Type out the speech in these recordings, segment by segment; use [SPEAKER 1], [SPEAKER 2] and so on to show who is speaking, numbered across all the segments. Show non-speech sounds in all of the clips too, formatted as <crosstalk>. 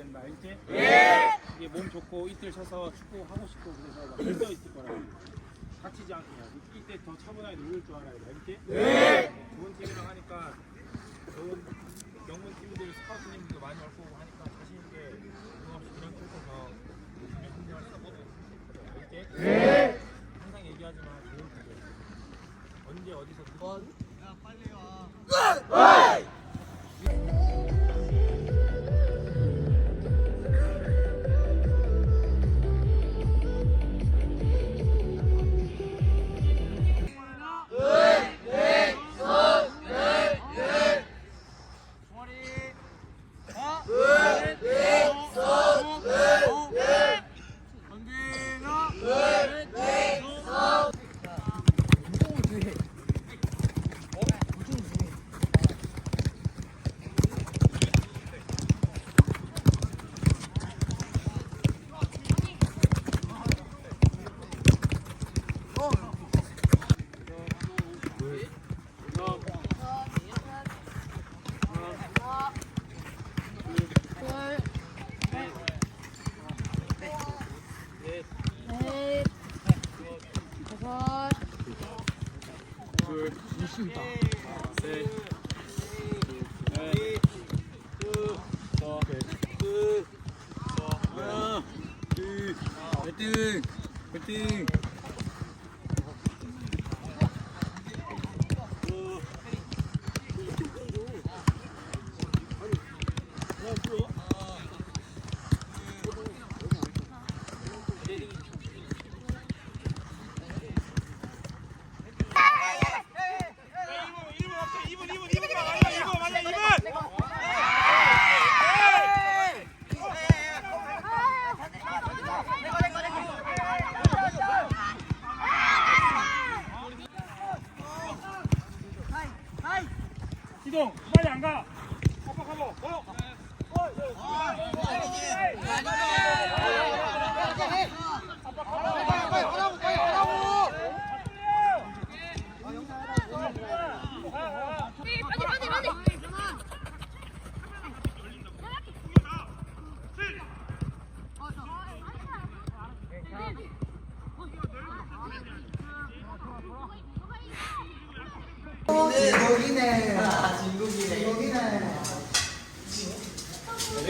[SPEAKER 1] 된다, 알지? 예. 이게 몸 좋고 이틀 쉬어서 축구 하고 싶고 그래서 막 힘써 있을 거라. 다치지 않게 해야지. 이때 더 차분하게 놀릴 줄 알아야 돼, 알지? 예. 좋은 팀이랑 하니까 좋은 명문 팀들 스카우트님들도 많이 올 거고 하니까 자신 있게 부담 없이 그냥 뛰어서 열심히 훈련할 수 있거든. 알지? 예. 항상 얘기하지만 좋은 팀들. 언제 어디서
[SPEAKER 2] 화이팅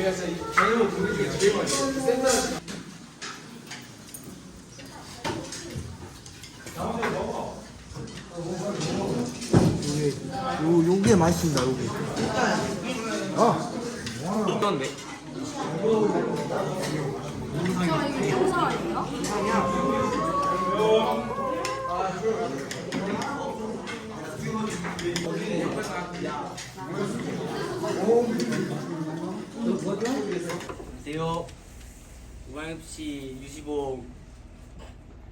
[SPEAKER 3] 내가 진짜 개인으로 보기 중에 제일 많이 센터
[SPEAKER 4] 요, 요게 맛있습니다, 요게. 아,
[SPEAKER 3] 어떤데?
[SPEAKER 5] 안녕하세요. 우방FC U15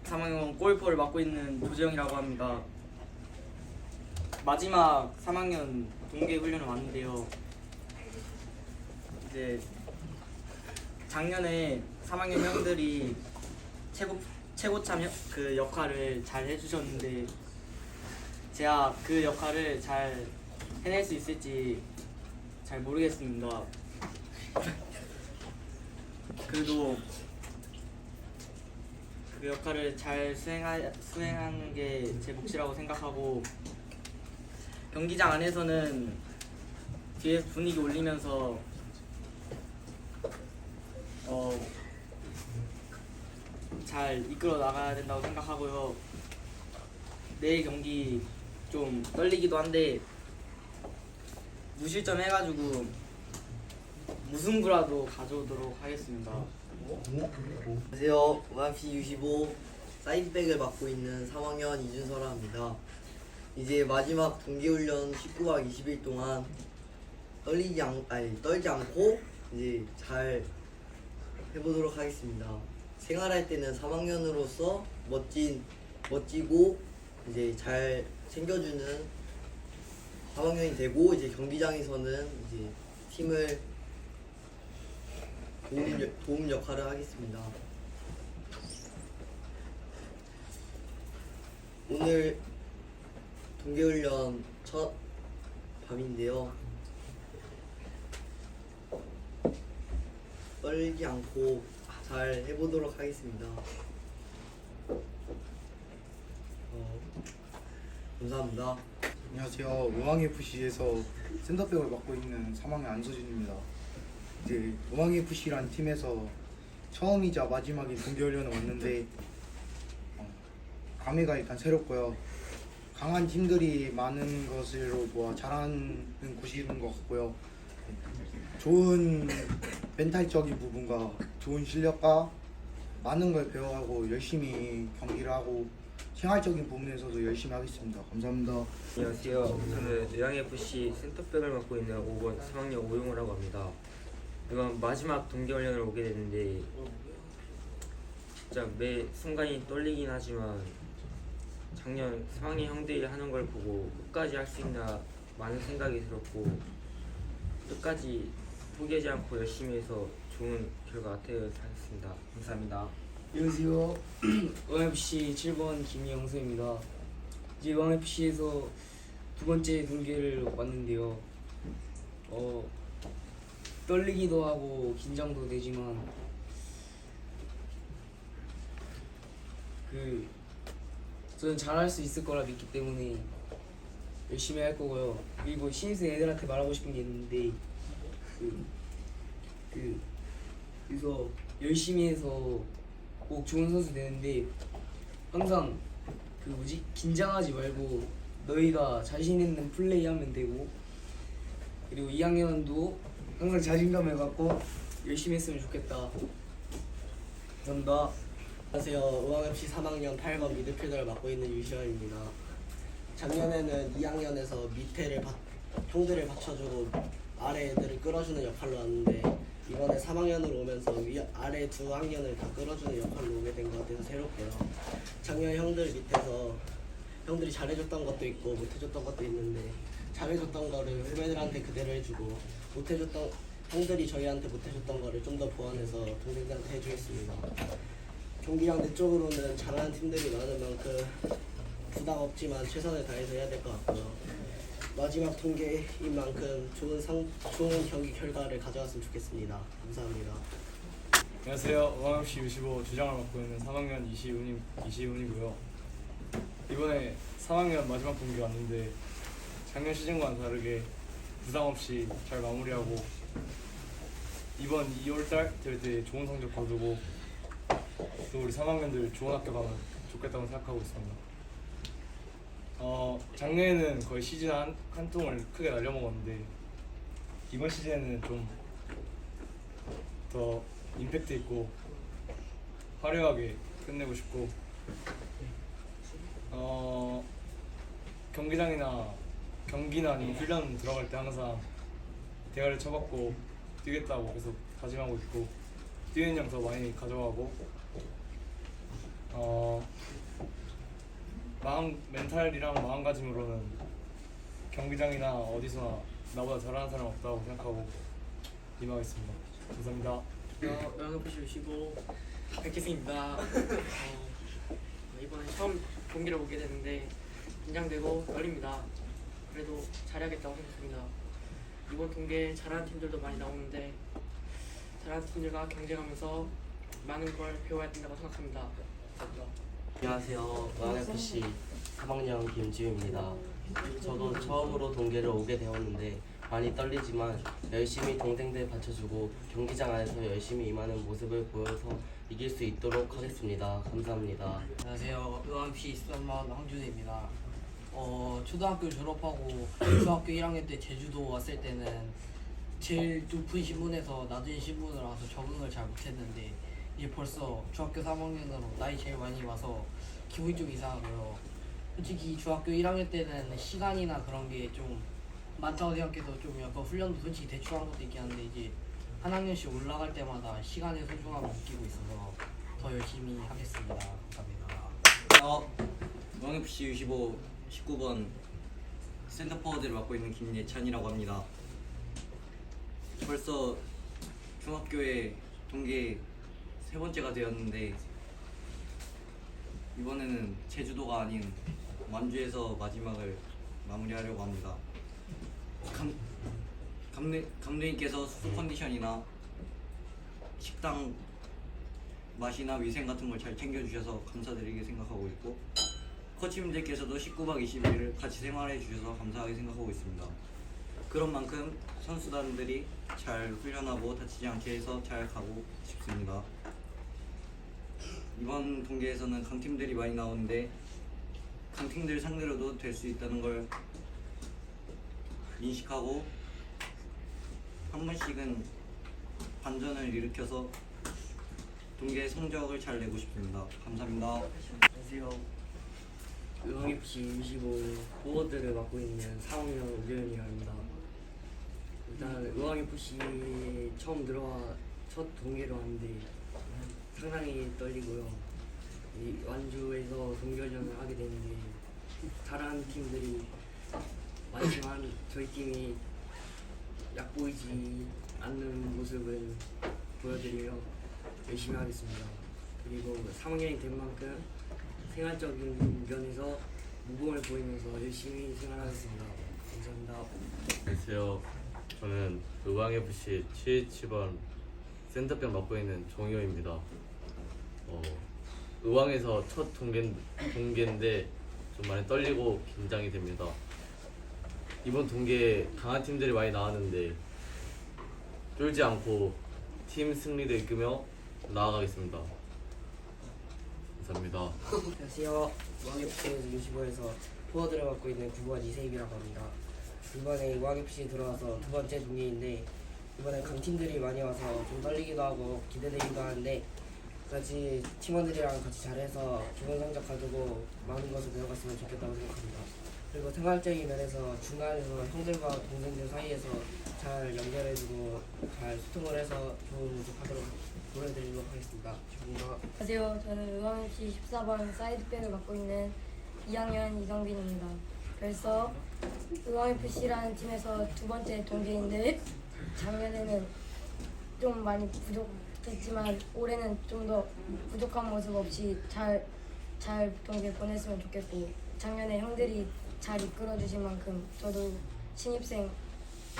[SPEAKER 5] 3학년 골퍼를 맡고 있는 조재영이라고 합니다. 마지막 3학년 동계 훈련을 왔는데요. 이제 작년에 3학년 형들이 최고 최고참 형- 그 역할을 잘 해주셨는데 제가 그 역할을 잘 해낼 수 있을지 잘 모르겠습니다. 그래도 그 역할을 잘 수행하, 수행하는 게 제 몫이라고 생각하고 경기장 안에서는 뒤에 분위기 올리면서 어, 잘 이끌어 나가야 된다고 생각하고요. 내일 경기 좀 떨리기도 한데 무실점 해가지고 무승부라도 가져오도록 하겠습니다.
[SPEAKER 6] 안녕하세요. 와피 65 사이드백을 맡고 있는 3학년 이준서라 합니다. 이제 마지막 동계훈련 19박 20일 동안 떨리지 않, 아니 떨지 않고 이제 잘 해보도록 하겠습니다. 생활할 때는 3학년으로서 멋진 멋지고 이제 잘 챙겨주는 3학년이 되고 이제 경기장에서는 이제 팀을 도움, 역- 도움 역할을 하겠습니다. 오늘 동계훈련 첫 밤인데요. 떨지 않고 잘 해보도록 하겠습니다. 어, 감사합니다.
[SPEAKER 4] 안녕하세요. 우왕FC에서 센터백을 맡고 있는 3학년 안서진입니다. 이제 우왕FC라는 팀에서 처음이자 마지막인 동계훈련을 왔는데 어, 감회가 일단 새롭고요. 강한 팀들이 많은 것으로 보아 잘하는 곳인 것 같고요. 좋은 멘탈적인 부분과 좋은 실력과 많은 걸 배워가고 열심히 경기를 하고 생활적인 부분에서도 열심히 하겠습니다. 감사합니다.
[SPEAKER 3] 안녕하세요. 저는 의왕FC 센터백을 맡고 있는 5번 3학년 오용호라고 합니다. 이번 마지막 동계훈련을 오게 됐는데 진짜 매 순간이 떨리긴 하지만 작년 3학년 형들이 하는 걸 보고 끝까지 할 수 있나 많은 생각이 들었고 끝까지 포기하지 않고 열심히 해서 좋은 결과 되어야 하겠습니다. 감사합니다.
[SPEAKER 5] 안녕하세요. <clears throat> OFC 7번 김영수입니다. 이제 OFC에서 두 번째 동계를 왔는데요. 어 떨리기도 하고 긴장도 되지만 그 저는 잘할 수 있을 거라 믿기 때문에 열심히 할 거고요. 그리고 신입생 애들한테 말하고 싶은 게 있는데 그, 그 그래서 열심히 해서 꼭 좋은 선수 되는데 항상 그 뭐지 긴장하지 말고 너희가 자신 있는 플레이 하면 되고 그리고 2학년도 항상 자신감을 갖고 열심히 했으면 좋겠다 감사합니다
[SPEAKER 6] 안녕하세요. 우왕FC 3학년 8번 미드필더를 맡고 있는 유시현입니다. 작년에는 2학년에서 밑에를 받, 형들을 받쳐주고 아래 애들을 끌어주는 역할로 왔는데 이번에 3학년으로 오면서 위, 아래 두 학년을 다 끌어주는 역할로 오게 된 것 같아서 새롭고요. 작년 형들 밑에서 형들이 잘해줬던 것도 있고 못해줬던 것도 있는데
[SPEAKER 7] 잘해줬던 거를 후배들한테 그대로 해주고 못해줬던 형들이 저희한테 못해줬던 거를 좀 더 보완해서 동생들한테 해주겠습니다. 경기장 내적으로는 잘하는 팀들이 많은 만큼 부담 없지만 최선을 다해서 해야 될 것 같고요. 마지막 통계인 만큼 좋은 상 좋은 경기 결과를 가져왔으면 좋겠습니다. 감사합니다.
[SPEAKER 2] 안녕하세요. 왕엽시 U15 주장을 맡고 있는 3학년 이시훈이, 이시훈이고요. 이번에 3학년 마지막 경기 왔는데 작년 시즌과는 다르게 부상 없이 잘 마무리하고 이번 2월달 될 때 좋은 성적 거두고 또 우리 3학년들 좋은 학교 가면 좋겠다고 생각하고 있습니다. 어, 작년에는 거의 시즌 한, 한 통을 크게 날려먹었는데 이번 시즌에는 좀 더 임팩트 있고 화려하게 끝내고 싶고 어 경기장이나 경기나 아니면 훈련 들어갈 때 항상 대가를 쳐받고 뛰겠다고 계속 다짐하고 있고 뛰는 형더 많이 가져가고 어 마음 멘탈이랑 마음가짐으로는 경기장이나 어디서나 나보다 잘하는 사람 없다고 생각하고 임하겠습니다. 감사합니다.
[SPEAKER 8] 영업부시 오시고 백혜승입니다. 어, 이번에 처음 경기를 보게 되는데 긴장되고 떨립니다. 그래도 잘해야겠다고 생각합니다. 이번 동계 잘하는 팀들도 많이 나오는데 잘하는 팀들과 경쟁하면서 많은 걸 배워야 된다고 생각합니다. 감사합니다.
[SPEAKER 7] 안녕하세요. 왕FC 3학년 김지우입니다. 저도 처음으로 동계를 오게 되었는데 많이 떨리지만 열심히 동생들 받쳐주고 경기장 안에서 열심히 임하는 모습을 보여서 이길 수 있도록 하겠습니다. 감사합니다.
[SPEAKER 9] 안녕하세요. 의왕시 수산마을 황준입니다. 어, 초등학교 졸업하고 중학교 1학년 때 제주도 왔을 때는 제일 높은 신분에서 낮은 신분을 와서 적응을 잘 못했는데 이제 벌써 중학교 3학년으로 나이 제일 많이 와서 기분이 좀 이상하고요. 솔직히 중학교 1학년 때는 시간이나 그런 게 좀 많다고 생각해서 좀 약간 훈련도 솔직히 대충 한 것도 있긴 한데 이제 한 학년씩 올라갈 때마다 시간의 소중함을 느끼고 있어서 더 열심히 하겠습니다. 감사합니다.
[SPEAKER 10] 어, 왕FC U15 19번 센터 포워드를 맡고 있는 김예찬이라고 합니다. 벌써 중학교에 동계 세 번째가 되었는데 이번에는 제주도가 아닌 완주에서 마지막을 마무리하려고 합니다. 감, 감독, 감독님께서 수술 컨디션이나 식당 맛이나 위생 같은 걸 잘 챙겨주셔서 감사드리게 생각하고 있고 코치님들께서도 19박 20일을 같이 생활해 주셔서 감사하게 생각하고 있습니다. 그런 만큼 선수단들이 잘 훈련하고 다치지 않게 해서 잘 가고 싶습니다. 이번 동계에서는 강팀들이 많이 나오는데 강팀들 상대로도 될 수 있다는 걸 인식하고 한 번씩은 반전을 일으켜서 동계 성적을 잘 내고 싶습니다. 감사합니다.
[SPEAKER 11] 안녕하세요. 의왕FC 25 포워드를 맡고 있는 4학년 오규현이라 합니다. 일단 의왕FC 처음 들어와 첫 동계로 왔는데 상당히 떨리고요. 이 완주에서 동계훈련을 하게 되는데 잘하는 팀들이 많지만 저희 팀이 약보이지 않는 모습을 보여드리며 열심히 하겠습니다. 그리고 3학년이 된 만큼 생활적인 면에서 모범을 보이면서 열심히 생활하겠습니다. 감사합니다.
[SPEAKER 12] 안녕하세요. 저는 의왕FC 727번 센터백 맡고 있는 정효입니다. 어, 의왕에서 첫 동계, 동계인데 좀 많이 떨리고 긴장이 됩니다. 이번 동계에 강한 팀들이 많이 나왔는데 쫄지 않고 팀 승리를 이끌며 나아가겠습니다. 감사합니다.
[SPEAKER 11] 안녕하세요. 우왕FC에서 65에서 포워드를 맡고 있는 9번 이세입이라고 합니다. 이번에 우왕FC 들어와서 두 번째 동계인데 이번에 강팀들이 많이 와서 좀 떨리기도 하고 기대되기도 하는데 같이 팀원들이랑 같이 잘해서 좋은 성적 가지고 많은 것을 배워갔으면 좋겠다고 생각합니다. 그리고 생활적인 면에서 중간에서 형들과 동생들 사이에서 잘 연결해주고 잘 소통을 해서 좋은 모습 하도록 보여드리도록 하겠습니다. 감사합니다.
[SPEAKER 13] 안녕하세요. 저는 의왕FC 14번 사이드백을 맡고 있는 2학년 이성빈입니다. 그래서 의왕FC라는 팀에서 두 번째 동기인데 작년에는 좀 많이 부족했지만 올해는 좀 더 부족한 모습 없이 잘, 잘 동기 보냈으면 좋겠고 작년에 형들이 잘 이끌어 주신 만큼 저도 신입생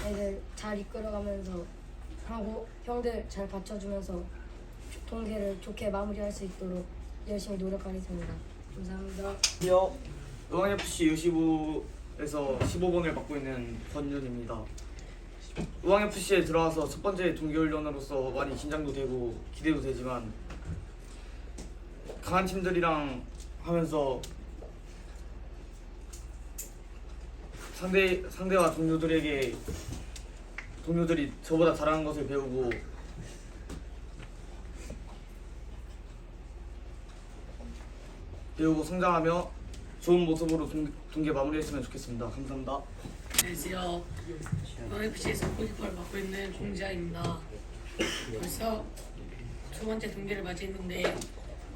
[SPEAKER 13] 애들 잘 이끌어가면서 하고 형들 잘 받쳐주면서 동계를 좋게 마무리할 수 있도록 열심히 노력하겠습니다. 감사합니다.
[SPEAKER 2] 안녕. 의왕FC U15에서 15번을 맡고 있는 권윤입니다. 의왕FC에 들어와서 첫 번째 동계훈련으로서 많이 긴장도 되고 기대도 되지만 강한 팀들이랑 하면서 상대 상대와 동료들에게 동료들이 저보다 잘하는 것을 배우고 배우고 성장하며 좋은 모습으로 동, 동계 마무리했으면 좋겠습니다. 감사합니다.
[SPEAKER 14] 안녕하세요. OFC에서 골키퍼를 맡고 있는 공지아입니다. 벌써 두 번째 동계를 맞이했는데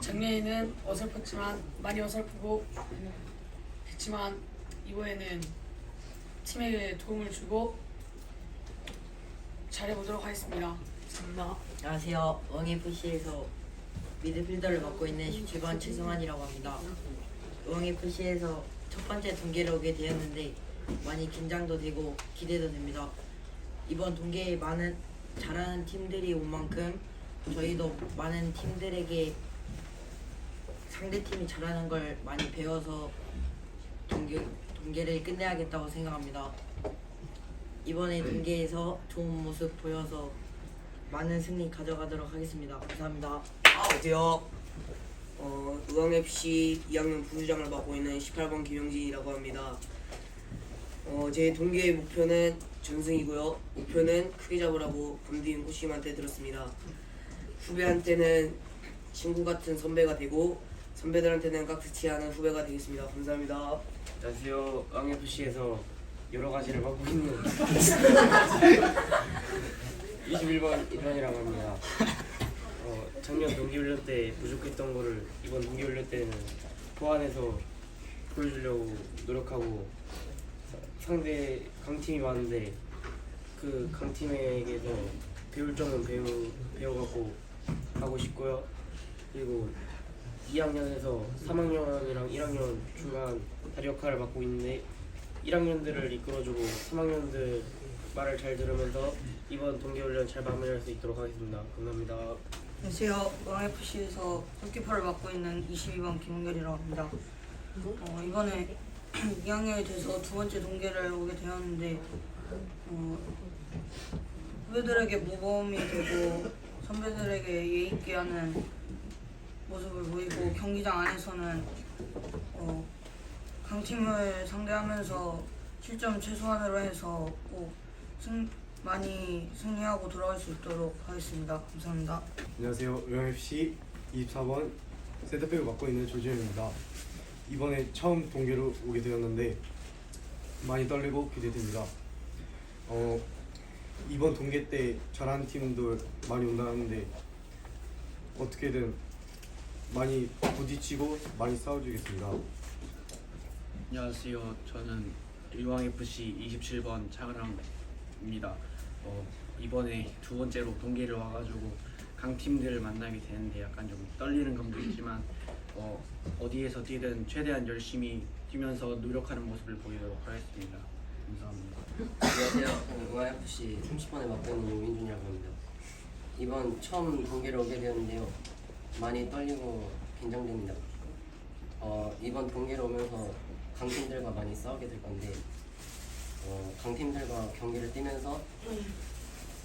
[SPEAKER 14] 작년에는 어설펐지만 많이 어설프고 했지만 이번에는 팀에게 도움을 주고 잘해보도록 하겠습니다. 감사합니다.
[SPEAKER 9] 안녕하세요. 왕FC에서 미드필더를 맡고 있는 17번 최승환이라고 합니다. 왕FC에서 첫 번째 동계를 오게 되었는데 많이 긴장도 되고 기대도 됩니다. 이번 동계에 많은 잘하는 팀들이 온 만큼 저희도 많은 팀들에게 상대 팀이 잘하는 걸 많이 배워서 동계 동계를 끝내야겠다고 생각합니다. 이번에 동계에서 좋은 모습 보여서 많은 승리 가져가도록 하겠습니다. 감사합니다.
[SPEAKER 15] 안녕하세요. 어, 의왕FC 2학년 부주장을 맡고 있는 18번 김영진이라고 합니다. 어, 제 동계의 목표는 전승이고요. 목표는 크게 잡으라고 감독님 코치님한테 들었습니다. 후배한테는 친구 같은 선배가 되고 선배들한테는 깍듯이 하는 후배가 되겠습니다. 감사합니다.
[SPEAKER 16] 안녕하세요. 왕FC에서 여러 가지를 맡고 있는 <laughs> 21번 이관이라고 합니다. 어, 작년 동기훈련 때 부족했던 거를 이번 동기훈련 때는 보완해서 보여주려고 노력하고 사- 상대 강팀이 많은데 그 강팀에게서 배울 점은 배우 배워갖고 하고 싶고요. 그리고 2학년에서 3학년이랑 1학년 중간 다리 역할을 맡고 있는데 1학년들을 이끌어주고 3학년들 말을 잘 들으면서 이번 동계훈련 잘 마무리할 수 있도록 하겠습니다. 감사합니다.
[SPEAKER 9] 안녕하세요. 왕FC에서 골키퍼를 맡고 있는 22번 김은결이라고 합니다. 어, 이번에 <clears throat> 2학년이 돼서 두 번째 동계를 오게 되었는데 어, 후배들에게 모범이 되고 선배들에게 예의 있게 하는 모습을 보이고 경기장 안에서는 어, 강팀을 상대하면서 실점 최소한으로 해서 꼭 승, 많이 승리하고 돌아갈 수 있도록 하겠습니다. 감사합니다.
[SPEAKER 17] 안녕하세요. 의왕FC 24번 센터백을 맡고 있는 조지현입니다. 이번에 처음 동계로 오게 되었는데 많이 떨리고 기대됩니다. 어, 이번 동계 때 잘하는 팀도 많이 온다는데 어떻게든 많이 부딪히고 많이 싸워주겠습니다.
[SPEAKER 18] 안녕하세요. 저는 일왕FC 27번 차그랑입니다. 어, 이번에 두 번째로 동계를 와가지고 강팀들을 만나게 되는데 약간 좀 떨리는 감도 있지만 어, 어디에서 뛰든 최대한 열심히 뛰면서 노력하는 모습을 보이도록 하겠습니다. 감사합니다.
[SPEAKER 19] 안녕하세요. 의왕FC 30번에 맡고 있는 용민준이라고 합니다. 이번 처음 동계를 오게 되었는데요. 많이 떨리고 긴장됩니다. 어, 이번 동계를 오면서 강팀들과 많이 싸우게 될 건데 어, 강팀들과 경기를 뛰면서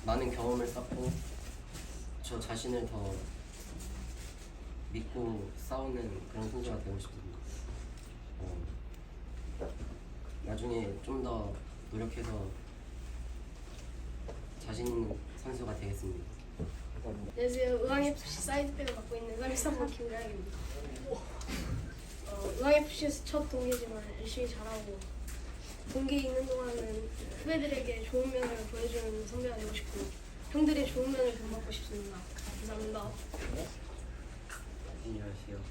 [SPEAKER 19] 많은 경험을 쌓고 저 자신을 더 믿고 싸우는 그런 선수가 되고 싶습니다. 어, 나중에 좀 더 노력해서 자신 있는 선수가 되겠습니다.
[SPEAKER 13] 안녕하세요. 의왕FC 사이드백을 맡고 있는 33번 김가영입니다. 어, 의왕FC에서 첫 동기지만 열심히 잘하고 동기에 있는 동안은 후배들에게 좋은 면을 보여주는 선배가 되고 싶고 형들의 좋은 면을 본받고 싶습니다. 감사합니다.
[SPEAKER 16] 안녕하세요.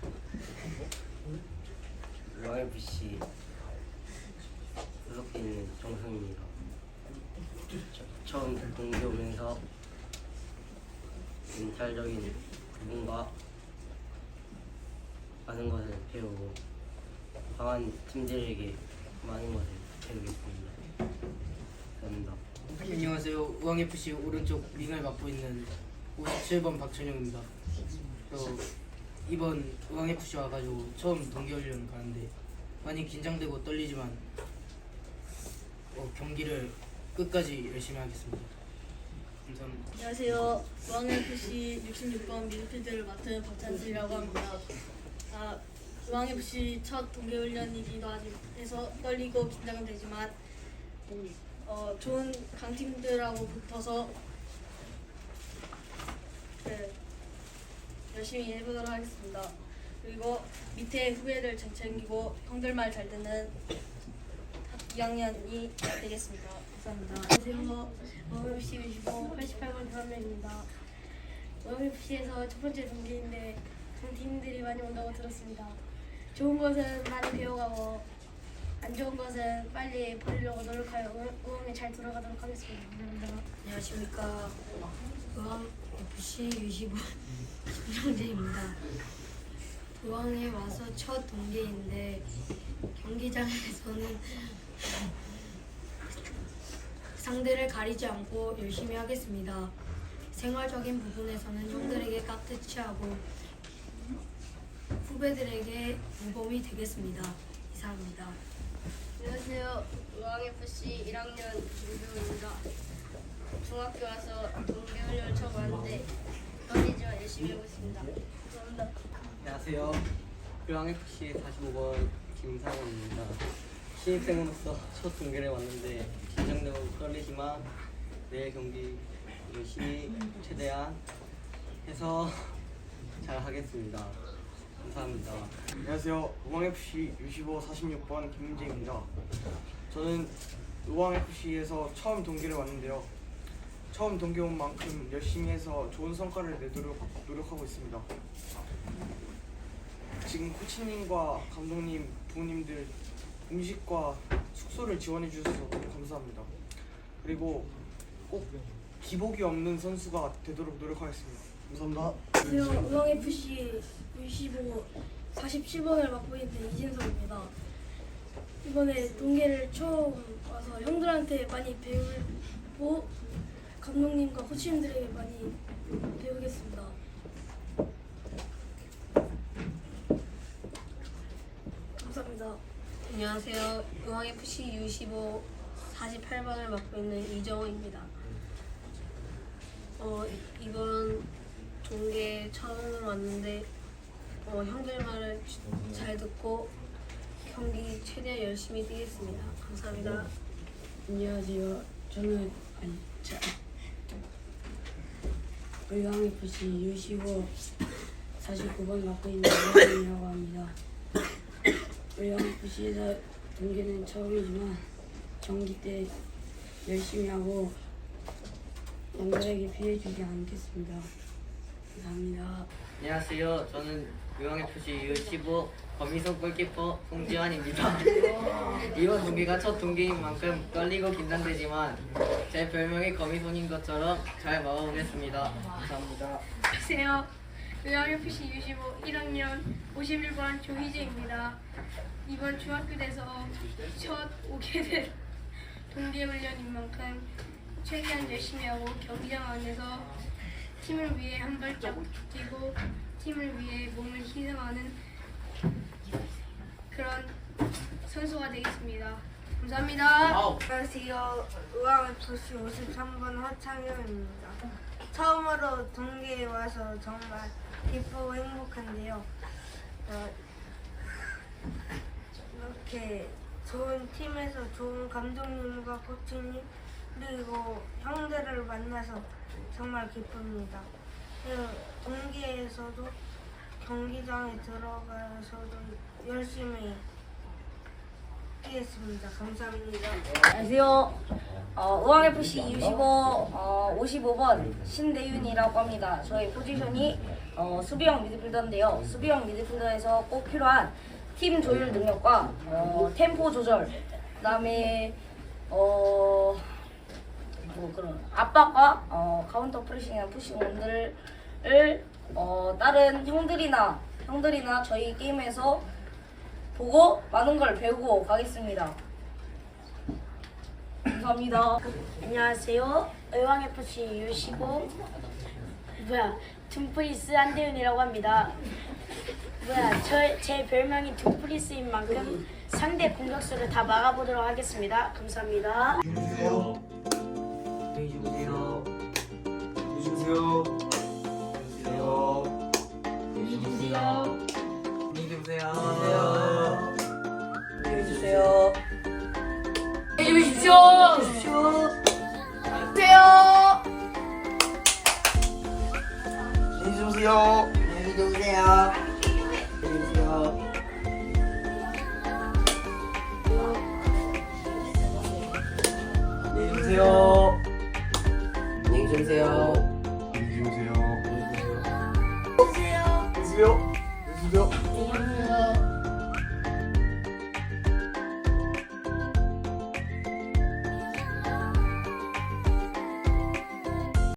[SPEAKER 16] YFC
[SPEAKER 19] 정승입니다. 저- 처음 동계 오면서 멘탈적인 부분과 많은 것을 배우고 강한 팀들에게 많은 것을 배우겠습니다. 감사합니다.
[SPEAKER 11] 안녕하세요. 우왕FC 오른쪽 윙을 맡고 있는 57번 박준영입니다. 저 이번 우왕FC 와가지고 처음 동계훈련 가는데 많이 긴장되고 떨리지만 어, 경기를 끝까지 열심히 하겠습니다.
[SPEAKER 20] 안녕하세요. 우왕FC 66번 미드필드를 맡은 박찬수라고 합니다. 아, 우왕FC 첫 동계훈련이기도 해서 떨리고 긴장되지만 어, 좋은 강팀들하고 붙어서 네, 열심히 해보도록 하겠습니다. 그리고 밑에 후배들 잘 챙기고 형들 말 잘 듣는 2학년이 되겠습니다. 감사합니다. 안녕하세요. OFC 25 88번 조한명입니다. OFC에서 첫 번째 동기인데 강팀들이 많이 온다고 들었습니다. 좋은 것은 많이 배워가고 안 좋은 것은 빨리 버리려고 노력하여 응- 응원에 잘 들어가도록 하겠습니다. 감사합니다.
[SPEAKER 13] 안녕하십니까. 의왕 FC 25 김정재입니다. 의왕에 와서 첫 동계인데 경기장에서는 상대를 가리지 않고 열심히 하겠습니다. 생활적인 부분에서는 형들에게 깍듯이 하고 후배들에게 모범이 되겠습니다. 이상입니다.
[SPEAKER 20] 안녕하세요. 의왕FC 1학년 김규호입니다. 중학교 와서 동계훈련 처음 왔는데 떨리지만 열심히 하고 있습니다. 감사합니다.
[SPEAKER 7] 안녕하세요. 교양FC 45번 김상원입니다. 신입생으로서 첫 동계를 왔는데 긴장되고 떨리지만 내일 경기 열심히 최대한 해서 잘 하겠습니다. 감사합니다.
[SPEAKER 21] 안녕하세요. 우왕FC 65 46번 김민재입니다. 저는 우왕FC에서 처음 동계를 왔는데요. 처음 동계 온 만큼 열심히 해서 좋은 성과를 내도록 노력하고 있습니다. 지금 코치님과 감독님, 부모님들 음식과 숙소를 지원해 주셔서 너무 감사합니다. 그리고 꼭 기복이 없는 선수가 되도록 노력하겠습니다. 감사합니다.
[SPEAKER 20] 안녕하세요. 의왕FC 65 47번을 맡고 있는 이진석입니다. 이번에 동계를 처음 와서 형들한테 많이 배우고 감독님과 코치님들에게 많이 배우겠습니다.
[SPEAKER 13] 안녕하세요. 의왕FC U15 48번을 맡고 있는 이정호입니다. 어, 이번 동계 처음 왔는데 어, 형들 말을 잘 듣고 경기 최대한 열심히 뛰겠습니다. 감사합니다. 안녕하세요. 저는 아니, 자, 의왕FC U15 49번 맡고 있는 이현이라고 합니다. 의왕FC에서 동계는 처음이지만 경기 때 열심히 하고 양들에게 피해 주지 않겠습니다. 감사합니다.
[SPEAKER 19] 안녕하세요. 저는 유황FC U15 범위성 골키퍼 송지환입니다. <laughs> 이번 동기가 첫 동기인 만큼 떨리고 긴장되지만 제 별명이 거미손인 것처럼 잘 막아보겠습니다. 감사합니다.
[SPEAKER 20] 안녕하세요. 의왕FC 65 1학년 51번 조희재입니다. 이번 중학교 돼서 첫 오게 된 <laughs> 동계훈련인 만큼 최대한 열심히 하고 경기장 안에서 팀을 위해 한 발짝 뛰고 팀을 위해 몸을 희생하는 그런 선수가 되겠습니다. 감사합니다.
[SPEAKER 13] 안녕하세요. 의왕FC 53번 허창현입니다. 처음으로 동계에 와서 정말 기쁘고 행복한데요. 어, 이렇게 좋은 팀에서 좋은 감독님과 코치님 그리고 형들을 만나서 정말 기쁩니다. 동계에서도 경기장에 들어가서도 열심히 뛰겠습니다. 감사합니다.
[SPEAKER 22] 안녕하세요. 어, 의왕FC 25, 어, 55번 신대윤이라고 합니다. 저희 포지션이 어, 수비형 미드필더인데요. 수비형 미드필더에서 꼭 필요한 팀 조율 능력과 어, 템포 조절, 그다음에 어. 뭐 그런 압박과 어, 카운터 프레싱이나 푸싱원들을 어, 다른 형들이나 형들이나 저희 게임에서 보고 많은 걸 배우고 가겠습니다. 감사합니다.
[SPEAKER 23] 안녕하세요. 의왕FC U15 뭐야 둠프리스 한대윤이라고 합니다. 뭐야 저, 제 별명이 둠프리스인 만큼 상대 공격수를 다 막아보도록 하겠습니다. 감사합니다.
[SPEAKER 9] 안녕히 주무세요.
[SPEAKER 17] 안녕히 주무세요. 안녕히 주무세요.
[SPEAKER 9] 안녕히 주무세요.
[SPEAKER 22] 안녕히 계세요.
[SPEAKER 24] 안녕히 계십시오. 안녕하세요.
[SPEAKER 9] 안녕히 주무세요. 안녕히 주무세요. 안녕히 주무세요.
[SPEAKER 17] 주무세요.
[SPEAKER 9] 안녕히 주무세요.
[SPEAKER 25] 안녕히 주무세요.
[SPEAKER 17] 안녕히 주무세요. 안녕히 주무세요.